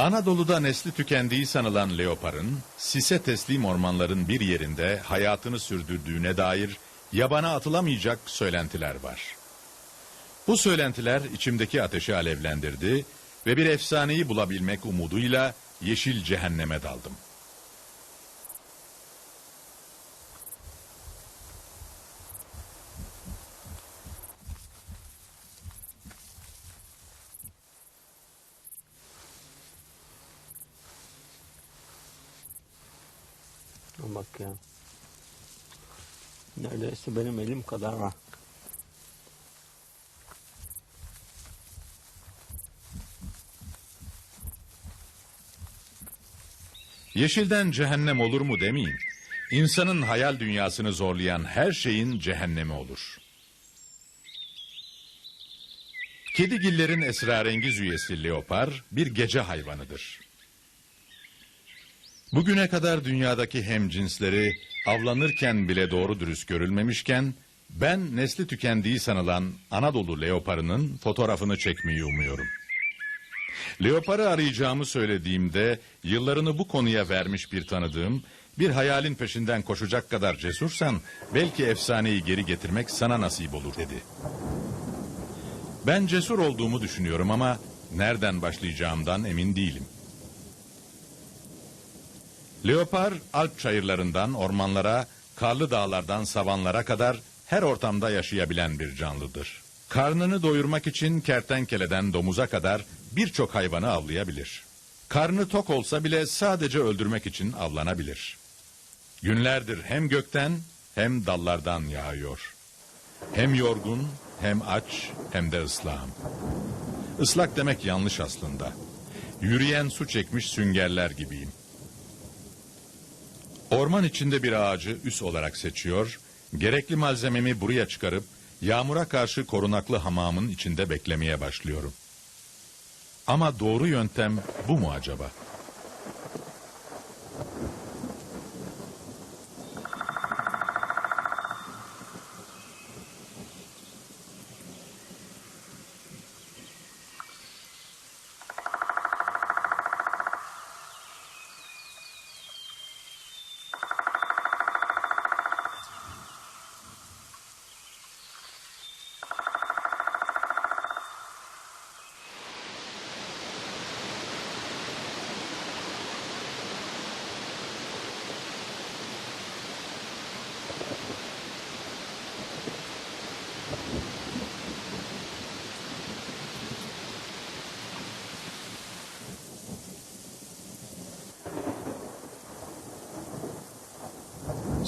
Anadolu'da nesli tükendiği sanılan leoparın, sise teslim ormanların bir yerinde hayatını sürdürdüğüne dair yabana atılamayacak söylentiler var. Bu söylentiler içimdeki ateşi alevlendirdi ve bir efsaneyi bulabilmek umuduyla yeşil cehenneme daldım. Bak ya. Neredeyse benim elim kadar var. Yeşilden cehennem olur mu demeyin. İnsanın hayal dünyasını zorlayan her şeyin cehennemi olur. Kedigillerin esrarengiz üyesi leopar bir gece hayvanıdır. Bugüne kadar dünyadaki hemcinsleri avlanırken bile doğru dürüst görülmemişken ben nesli tükendiği sanılan Anadolu leoparının fotoğrafını çekmeyi umuyorum. Leoparı arayacağımı söylediğimde yıllarını bu konuya vermiş bir tanıdığım bir hayalin peşinden koşacak kadar cesursan belki efsaneyi geri getirmek sana nasip olur dedi. Ben cesur olduğumu düşünüyorum ama nereden başlayacağımdan emin değilim. Leopar Alp çayırlarından ormanlara, karlı dağlardan savanlara kadar her ortamda yaşayabilen bir canlıdır. Karnını doyurmak için kertenkeleden domuza kadar birçok hayvanı avlayabilir. Karnı tok olsa bile sadece öldürmek için avlanabilir. Günlerdir hem gökten hem dallardan yağıyor. Hem yorgun, hem aç, hem de ıslahım. Islak demek yanlış aslında. Yürüyen su çekmiş süngerler gibiyim. Orman içinde bir ağacı üs olarak seçiyor, gerekli malzememi buraya çıkarıp yağmura karşı korunaklı hamamın içinde beklemeye başlıyorum. Ama doğru yöntem bu mu acaba?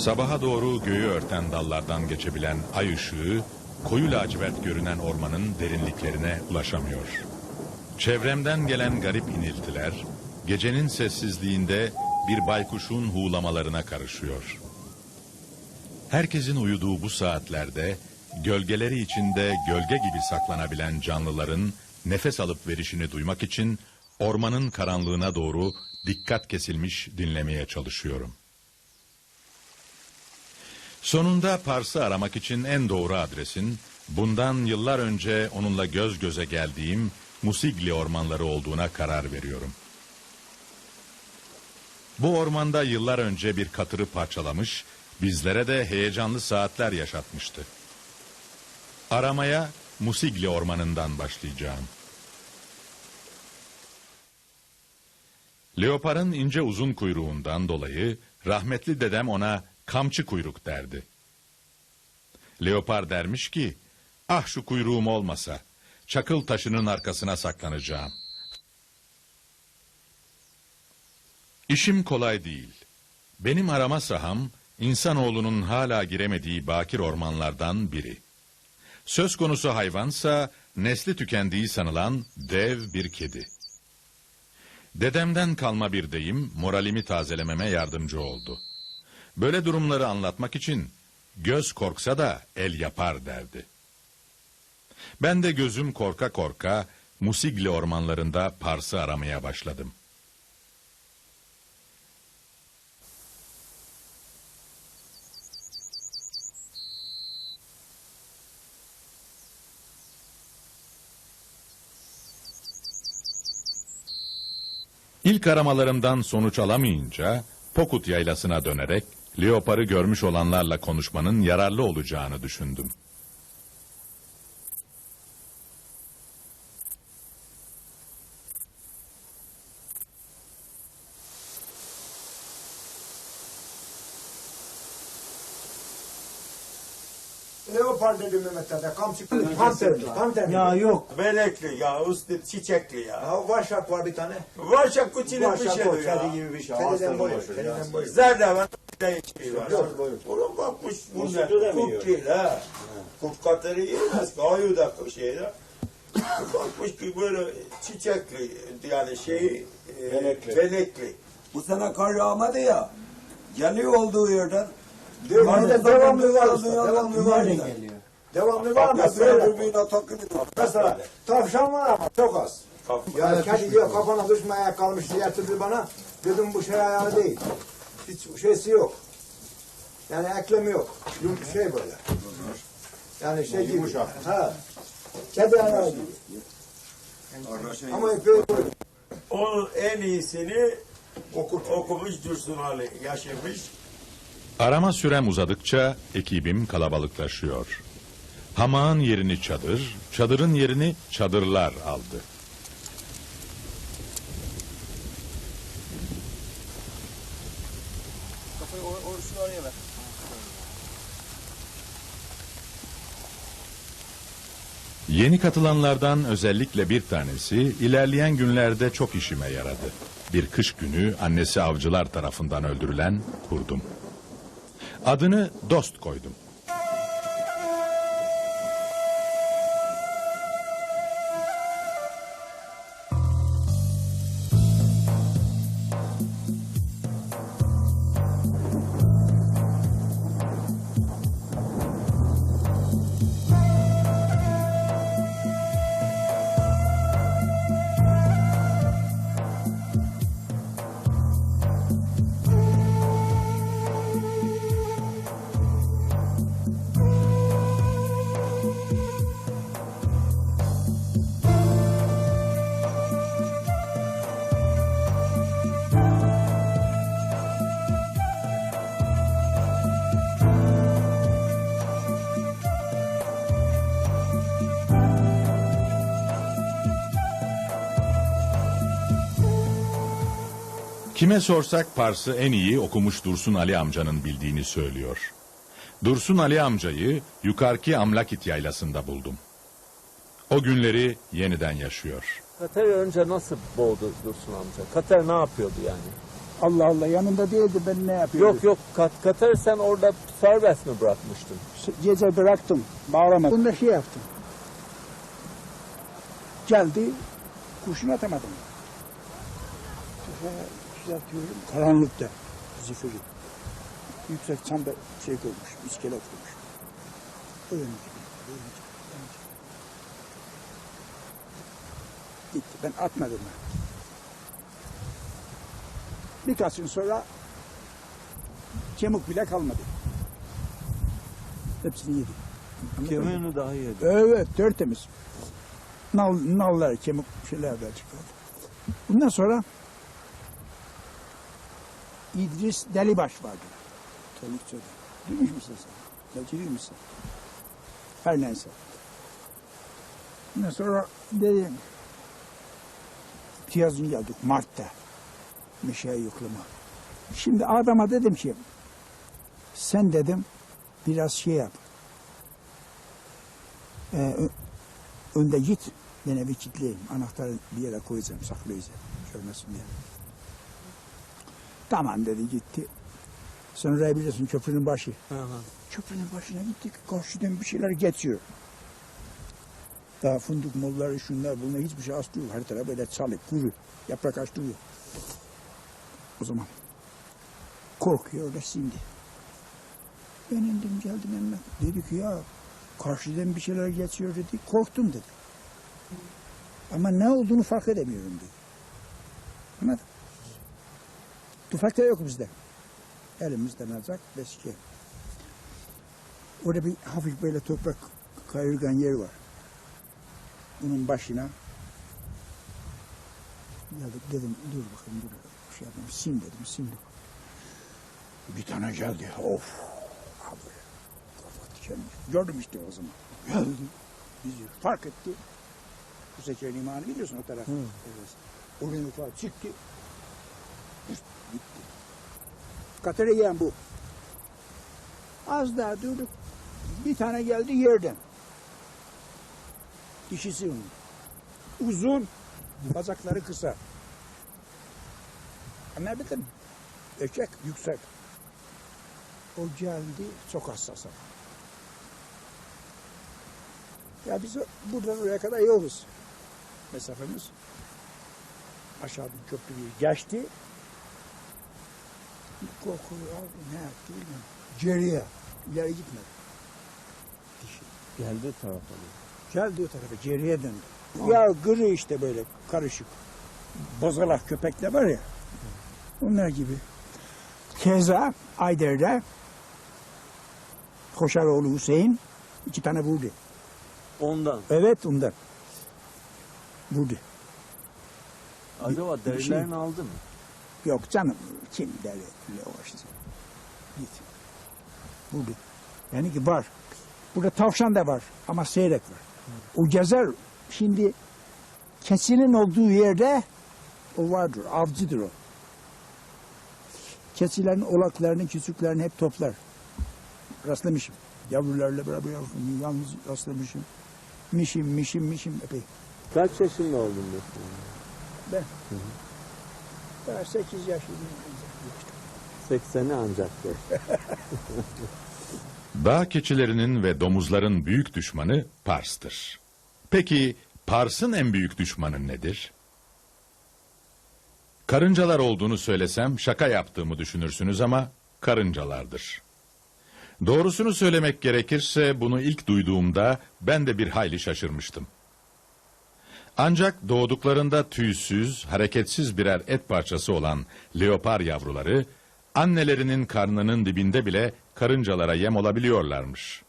Sabaha doğru göğü örten dallardan geçebilen ay ışığı, koyu lacivert görünen ormanın derinliklerine ulaşamıyor. Çevremden gelen garip iniltiler, gecenin sessizliğinde bir baykuşun huğlamalarına karışıyor. Herkesin uyuduğu bu saatlerde, gölgeleri içinde gölge gibi saklanabilen canlıların nefes alıp verişini duymak için ormanın karanlığına doğru dikkat kesilmiş dinlemeye çalışıyorum. Sonunda Pars'ı aramak için en doğru adresin, bundan yıllar önce onunla göz göze geldiğim Musigli ormanları olduğuna karar veriyorum. Bu ormanda yıllar önce bir katırı parçalamış, bizlere de heyecanlı saatler yaşatmıştı. Aramaya Musigli ormanından başlayacağım. Leoparın ince uzun kuyruğundan dolayı rahmetli dedem ona kamçı kuyruk derdi. Leopar dermiş ki, ah şu kuyruğum olmasa, çakıl taşının arkasına saklanacağım. İşim kolay değil. Benim arama saham, insanoğlunun hala giremediği bakir ormanlardan biri. Söz konusu hayvansa, nesli tükendiği sanılan dev bir kedi. Dedemden kalma bir deyim, moralimi tazelememe yardımcı oldu. Böyle durumları anlatmak için göz korksa da el yapar derdi. Ben de gözüm korka korka Musigli ormanlarında Pars'ı aramaya başladım. İlk aramalarımdan sonuç alamayınca Pokut yaylasına dönerek leoparı görmüş olanlarla konuşmanın yararlı olacağını düşündüm. Leopar dedi Mehmet Dede. Kamçı tam terli. Tam terli. Ya yok. Benekli ya, üstü çiçekli ya. Ya Varşak var bir tane. Varşak kuçinin bir Varşak şey o. ya. Kedi gibi bir şey. Kediden boyu. Kediden boyu. Zerde Ne şey var. Yok. Ulan bakmış yiyor? Kurt değil ha. Kurt katları yiyemez ki. Ayu da şeyler. bakmış ki böyle çiçekli yani şey e, Benekli. benekli. Bu sene kar yağmadı ya. Geliyor olduğu yerden. Devamlı devamlı var. yerden Devamlı var. geliyor? Devamlı var Mesela böyle. takılıyor. Mesela tavşan var ama çok az. Kaf- Ya kedi diyor kafana düşmeye kalmış getirdi bana. Dedim bu şey ayağı değil. Hiç şeysi yok. Yani eklemi yok. Yum şey böyle. Yani şey gibi. Yumuşak. Ha. Kedi ayağı gibi. Ama böyle Onun en iyisini okut. okumuş Dursun Ali yaşamış. Arama sürem uzadıkça ekibim kalabalıklaşıyor. Hamağın yerini çadır, çadırın yerini çadırlar aldı. Yeni katılanlardan özellikle bir tanesi ilerleyen günlerde çok işime yaradı. Bir kış günü annesi avcılar tarafından öldürülen kurdum. Adını Dost koydum. Kime sorsak Pars'ı en iyi okumuş Dursun Ali amcanın bildiğini söylüyor. Dursun Ali amcayı yukarıki Amlakit yaylasında buldum. O günleri yeniden yaşıyor. Kater önce nasıl boğdu Dursun amca? Kater ne yapıyordu yani? Allah Allah yanında değildi ben ne yapıyordum? Yok yok Kat Kater sen orada serbest mi bırakmıştın? Gece bıraktım bağlamadım. Bunda şey yaptım. Geldi kurşun atamadım. Tüfeği düzeltiyorum karanlıkta zifiri. Yüksek çamda şey koymuş, iskelet koymuş. Ölüm gibi, ölüm gibi. Gitti. Ben atmadım ben. Birkaç gün sonra kemik bile kalmadı. Hepsini yedi. Kemiğini daha yedi. Evet, tertemiz. Nal, nallar, kemik şeyler de çıkardı. Bundan sonra İdris Delibaş vardı. Telikçö'de. Duymuş musun sen? Belki duymuşsun. Her neyse. Bundan sonra dedim, yazın geldik Mart'ta. Meşe yoklama. Şimdi adama dedim ki, sen dedim biraz şey yap. Ee, önde git, ben evi kilitleyeyim. Anahtarı bir yere koyacağım, saklayacağım. Görmesin diye. Tamam dedi gitti. Sonra biliyorsun köprünün başı. Hı hı. Köprünün başına gittik. Karşıdan bir şeyler geçiyor. Daha fındık molları şunlar bunlar hiçbir şey aslı yok. Her taraf böyle çalık, kuru. Yaprak açtığı yok. O zaman korkuyor öyle şimdi. Ben indim geldim yanına. Dedi ki ya karşıdan bir şeyler geçiyor dedi. Korktum dedi. Ama ne olduğunu fark edemiyorum dedi. Anladın? Tufak da yok bizde. Elimizden alacak beski. Orada bir hafif böyle toprak kayırgan yer var. Bunun başına Geldik dedim dur bakayım dur. Şey yapayım sim dedim sildim. Bir tane geldi. Of. Abi. Kafa dikenli. Gördüm işte o zaman. Geldi. Bizi fark etti. Bu sefer limanı biliyorsun o taraf. Evet. Oraya falan çıktı. Katere yiyen bu. Az daha durduk. Bir tane geldi yerden. Dişisi onun. Uzun. Bacakları kısa. Anladın Erkek yüksek. O geldi çok hassas. Ya biz buradan oraya kadar yoluz. Mesafemiz. Aşağıdan köprüyü geçti. Bir kokuyu aldı. Ne yaptı bilmiyorum. Geriye. İleri gitmedi. Dişi. Geldi tarafa. Geldi o tarafa geriye döndü. Ya gırı işte böyle karışık. Bozalak köpekler var ya. Onlar gibi. Keza Ayder'de Koşaroğlu Hüseyin iki tane vurdu. Ondan. Evet ondan. Vurdu. Acaba şey- derilerini aldı mı? Yok canım kim deliyle uğraşsın. Git. Vurdu. Yani ki var. Burada tavşan da var ama seyrek var. O gezer şimdi keçinin olduğu yerde o vardır. Avcıdır o. Keçilerin olaklarını, küçüklerini hep toplar. Rastlamışım. Yavrularla beraber yalnız rastlamışım. Mişim, mişim, mişim epey. Kaç yaşında oldun mesela? Ben 8 yaşındayım. 80'i ancak. Dağ keçilerinin ve domuzların büyük düşmanı Pars'tır. Peki Pars'ın en büyük düşmanı nedir? Karıncalar olduğunu söylesem şaka yaptığımı düşünürsünüz ama karıncalardır. Doğrusunu söylemek gerekirse bunu ilk duyduğumda ben de bir hayli şaşırmıştım. Ancak doğduklarında tüysüz, hareketsiz birer et parçası olan leopar yavruları, annelerinin karnının dibinde bile karıncalara yem olabiliyorlarmış.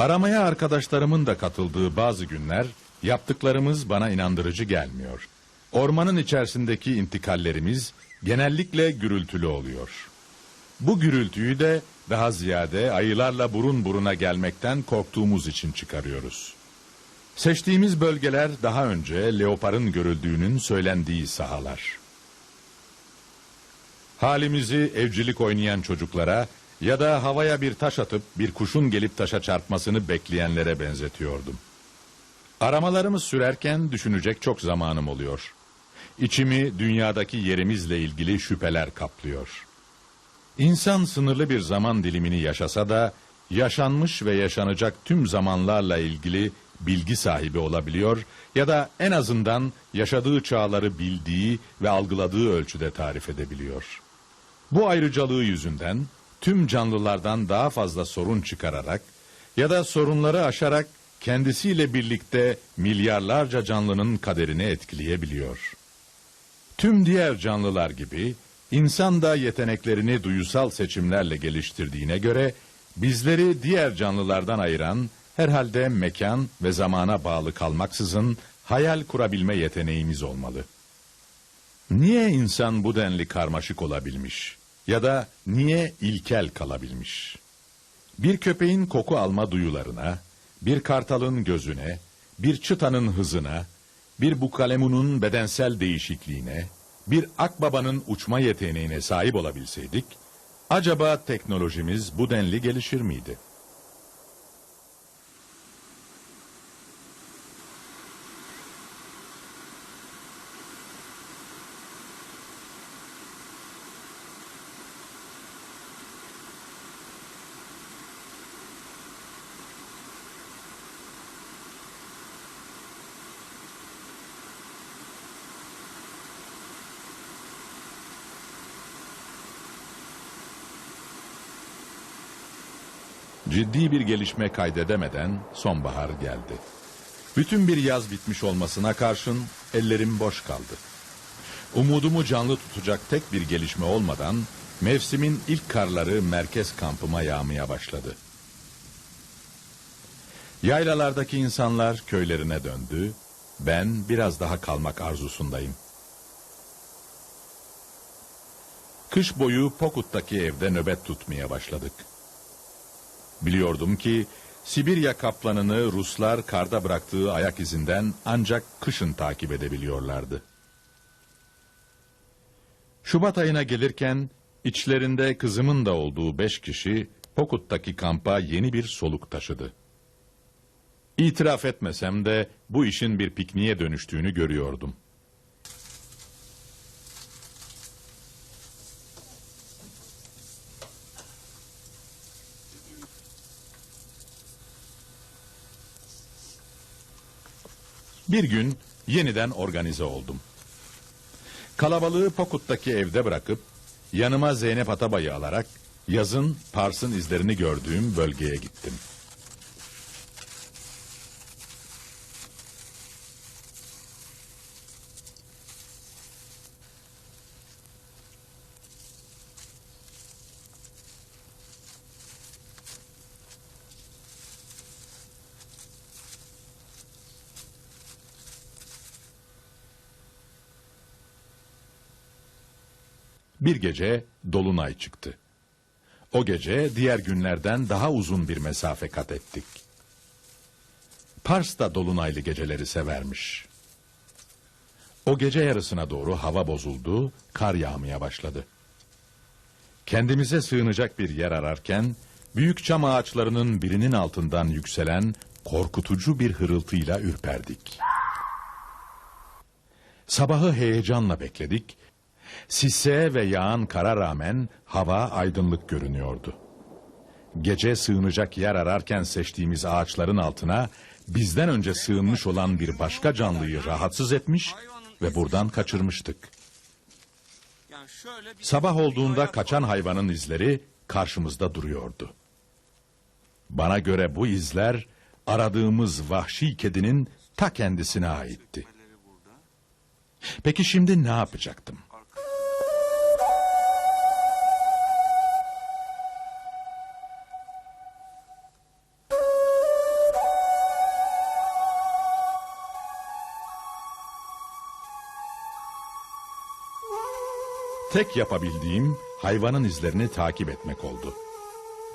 Aramaya arkadaşlarımın da katıldığı bazı günler yaptıklarımız bana inandırıcı gelmiyor. Ormanın içerisindeki intikallerimiz genellikle gürültülü oluyor. Bu gürültüyü de daha ziyade ayılarla burun buruna gelmekten korktuğumuz için çıkarıyoruz. Seçtiğimiz bölgeler daha önce leoparın görüldüğünün söylendiği sahalar. Halimizi evcilik oynayan çocuklara ya da havaya bir taş atıp bir kuşun gelip taşa çarpmasını bekleyenlere benzetiyordum. Aramalarımı sürerken düşünecek çok zamanım oluyor. İçimi dünyadaki yerimizle ilgili şüpheler kaplıyor. İnsan sınırlı bir zaman dilimini yaşasa da yaşanmış ve yaşanacak tüm zamanlarla ilgili bilgi sahibi olabiliyor ya da en azından yaşadığı çağları bildiği ve algıladığı ölçüde tarif edebiliyor. Bu ayrıcalığı yüzünden tüm canlılardan daha fazla sorun çıkararak ya da sorunları aşarak kendisiyle birlikte milyarlarca canlının kaderini etkileyebiliyor. Tüm diğer canlılar gibi insan da yeteneklerini duyusal seçimlerle geliştirdiğine göre bizleri diğer canlılardan ayıran herhalde mekan ve zamana bağlı kalmaksızın hayal kurabilme yeteneğimiz olmalı. Niye insan bu denli karmaşık olabilmiş ya da niye ilkel kalabilmiş? Bir köpeğin koku alma duyularına, bir kartalın gözüne, bir çıtanın hızına, bir bukalemunun bedensel değişikliğine, bir akbabanın uçma yeteneğine sahip olabilseydik, acaba teknolojimiz bu denli gelişir miydi? Ciddi bir gelişme kaydedemeden sonbahar geldi. Bütün bir yaz bitmiş olmasına karşın ellerim boş kaldı. Umudumu canlı tutacak tek bir gelişme olmadan mevsimin ilk karları merkez kampıma yağmaya başladı. Yaylalardaki insanlar köylerine döndü. Ben biraz daha kalmak arzusundayım. Kış boyu Pokut'taki evde nöbet tutmaya başladık. Biliyordum ki Sibirya kaplanını Ruslar karda bıraktığı ayak izinden ancak kışın takip edebiliyorlardı. Şubat ayına gelirken içlerinde kızımın da olduğu beş kişi Pokut'taki kampa yeni bir soluk taşıdı. İtiraf etmesem de bu işin bir pikniğe dönüştüğünü görüyordum. Bir gün yeniden organize oldum. Kalabalığı Pokut'taki evde bırakıp yanıma Zeynep Atabay'ı alarak yazın Pars'ın izlerini gördüğüm bölgeye gittim. Bir gece dolunay çıktı. O gece diğer günlerden daha uzun bir mesafe kat ettik. Pars da dolunaylı geceleri severmiş. O gece yarısına doğru hava bozuldu, kar yağmaya başladı. Kendimize sığınacak bir yer ararken, büyük çam ağaçlarının birinin altından yükselen korkutucu bir hırıltıyla ürperdik. Sabahı heyecanla bekledik. Sise ve yağan kara rağmen hava aydınlık görünüyordu. Gece sığınacak yer ararken seçtiğimiz ağaçların altına bizden önce sığınmış olan bir başka canlıyı rahatsız etmiş ve buradan kaçırmıştık. Sabah olduğunda kaçan hayvanın izleri karşımızda duruyordu. Bana göre bu izler aradığımız vahşi kedinin ta kendisine aitti. Peki şimdi ne yapacaktım? Tek yapabildiğim hayvanın izlerini takip etmek oldu.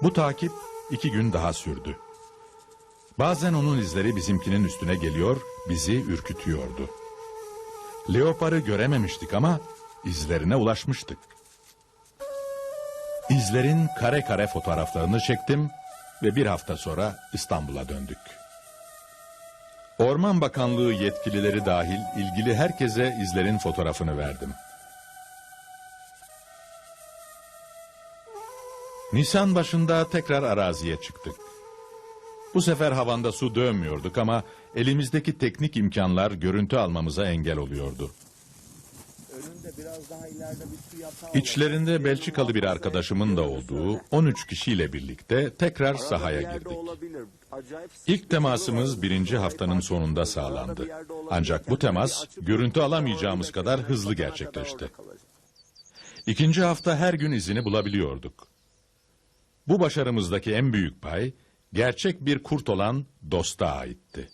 Bu takip iki gün daha sürdü. Bazen onun izleri bizimkinin üstüne geliyor, bizi ürkütüyordu. Leoparı görememiştik ama izlerine ulaşmıştık. İzlerin kare kare fotoğraflarını çektim ve bir hafta sonra İstanbul'a döndük. Orman Bakanlığı yetkilileri dahil ilgili herkese izlerin fotoğrafını verdim. Nisan başında tekrar araziye çıktık. Bu sefer havanda su dövmüyorduk ama elimizdeki teknik imkanlar görüntü almamıza engel oluyordu. İçlerinde Belçikalı bir arkadaşımın da olduğu 13 kişiyle birlikte tekrar sahaya girdik. İlk temasımız birinci haftanın sonunda sağlandı. Ancak bu temas görüntü alamayacağımız kadar hızlı gerçekleşti. İkinci hafta her gün izini bulabiliyorduk. Bu başarımızdaki en büyük pay gerçek bir kurt olan dosta aitti.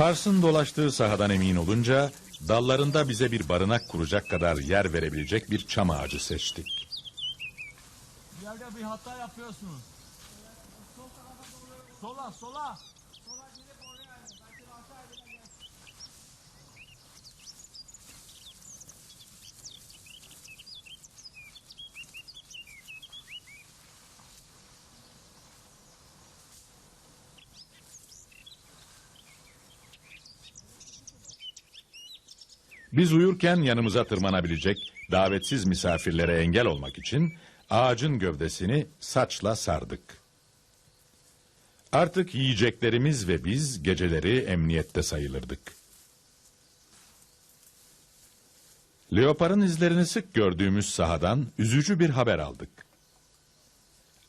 Pars'ın dolaştığı sahadan emin olunca dallarında bize bir barınak kuracak kadar yer verebilecek bir çam ağacı seçtik. Yerde bir hata yapıyorsunuz. Sola sola. Biz uyurken yanımıza tırmanabilecek davetsiz misafirlere engel olmak için ağacın gövdesini saçla sardık. Artık yiyeceklerimiz ve biz geceleri emniyette sayılırdık. Leoparın izlerini sık gördüğümüz sahadan üzücü bir haber aldık.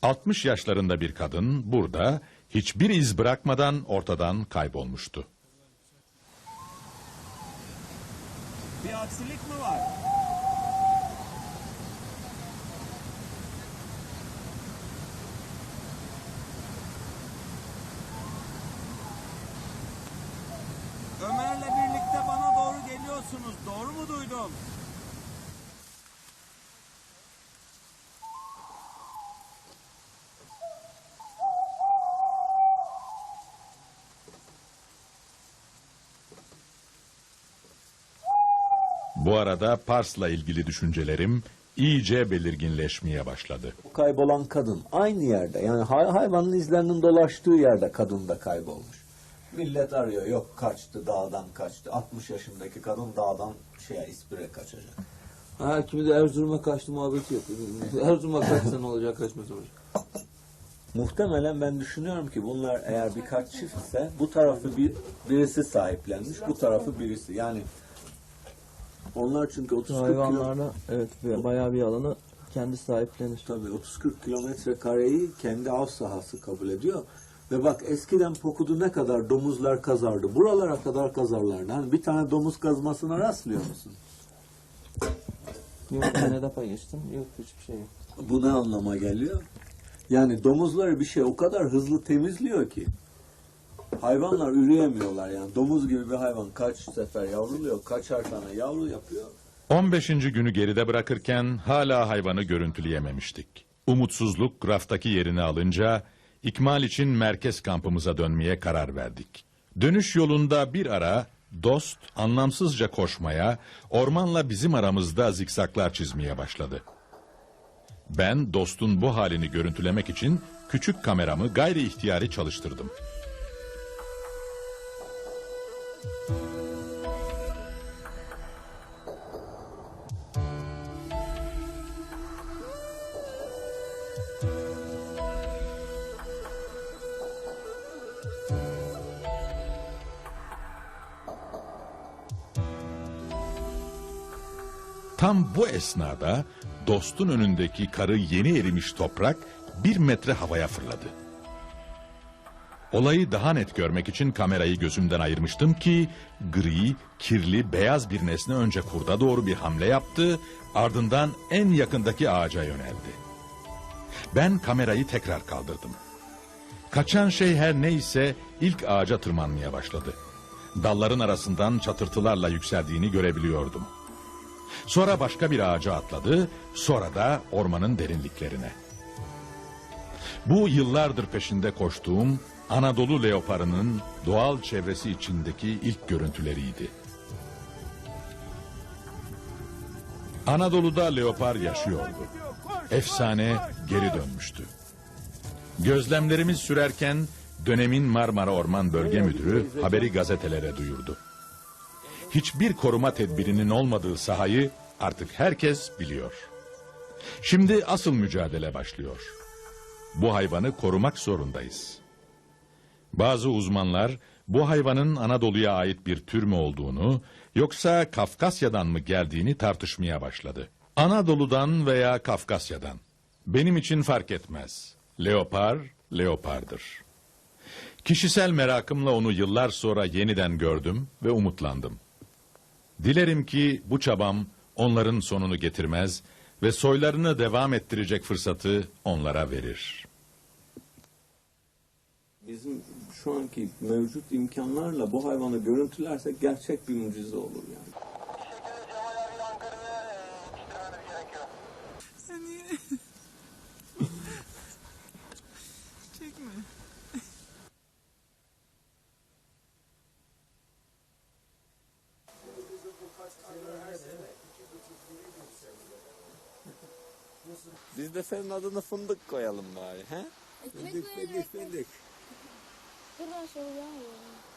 60 yaşlarında bir kadın burada hiçbir iz bırakmadan ortadan kaybolmuştu. Bir aksilik mi var? Ömer'le birlikte bana doğru geliyorsunuz. Doğru mu duydum? Bu arada Pars'la ilgili düşüncelerim iyice belirginleşmeye başladı. Kaybolan kadın aynı yerde yani hay- hayvanın izlerinin dolaştığı yerde kadın da kaybolmuş. Millet arıyor yok kaçtı dağdan kaçtı. 60 yaşındaki kadın dağdan şeye İspir'e kaçacak. Ha kimi de Erzurum'a kaçtı muhabbeti yapıyor. Erzurum'a kaçsa ne olacak kaçmasa olacak. Muhtemelen ben düşünüyorum ki bunlar eğer birkaç çiftse bu tarafı bir birisi sahiplenmiş, bu tarafı birisi. Yani onlar çünkü 30 40 kilo, Hayvanlarla evet bayağı bir alanı kendi sahiplenir. tabii 30-40 kilometre kareyi kendi av sahası kabul ediyor. Ve bak eskiden Pokudu ne kadar domuzlar kazardı. Buralara kadar kazarlardı. Hani bir tane domuz kazmasına rastlıyor musun? Yok ne defa geçtim? Yok hiçbir şey yok. Bu ne anlama geliyor? Yani domuzları bir şey o kadar hızlı temizliyor ki hayvanlar üreyemiyorlar yani. Domuz gibi bir hayvan kaç sefer yavruluyor, kaçar tane yavru yapıyor. 15. günü geride bırakırken hala hayvanı görüntüleyememiştik. Umutsuzluk raftaki yerini alınca ikmal için merkez kampımıza dönmeye karar verdik. Dönüş yolunda bir ara dost anlamsızca koşmaya, ormanla bizim aramızda zikzaklar çizmeye başladı. Ben dostun bu halini görüntülemek için küçük kameramı gayri ihtiyari çalıştırdım. Tam bu esnada dostun önündeki karı yeni erimiş toprak bir metre havaya fırladı. Olayı daha net görmek için kamerayı gözümden ayırmıştım ki gri, kirli, beyaz bir nesne önce kurda doğru bir hamle yaptı, ardından en yakındaki ağaca yöneldi. Ben kamerayı tekrar kaldırdım. Kaçan şey her neyse ilk ağaca tırmanmaya başladı. Dalların arasından çatırtılarla yükseldiğini görebiliyordum. Sonra başka bir ağaca atladı, sonra da ormanın derinliklerine. Bu yıllardır peşinde koştuğum Anadolu leoparının doğal çevresi içindeki ilk görüntüleriydi. Anadolu'da leopar yaşıyordu. Efsane geri dönmüştü. Gözlemlerimiz sürerken dönemin Marmara Orman Bölge Müdürü haberi gazetelere duyurdu. Hiçbir koruma tedbirinin olmadığı sahayı artık herkes biliyor. Şimdi asıl mücadele başlıyor. Bu hayvanı korumak zorundayız. Bazı uzmanlar bu hayvanın Anadolu'ya ait bir tür mü olduğunu yoksa Kafkasya'dan mı geldiğini tartışmaya başladı. Anadolu'dan veya Kafkasya'dan. Benim için fark etmez. Leopar, leopardır. Kişisel merakımla onu yıllar sonra yeniden gördüm ve umutlandım. Dilerim ki bu çabam onların sonunu getirmez ve soylarını devam ettirecek fırsatı onlara verir. Bizim şu anki mevcut imkanlarla bu hayvanı görüntülersek gerçek bir mucize olur yani. Seni... Çekme. Biz de senin adını fındık koyalım bari. He? Ekmek mi? Fındık fındık fındık. Buradan şöyle ya.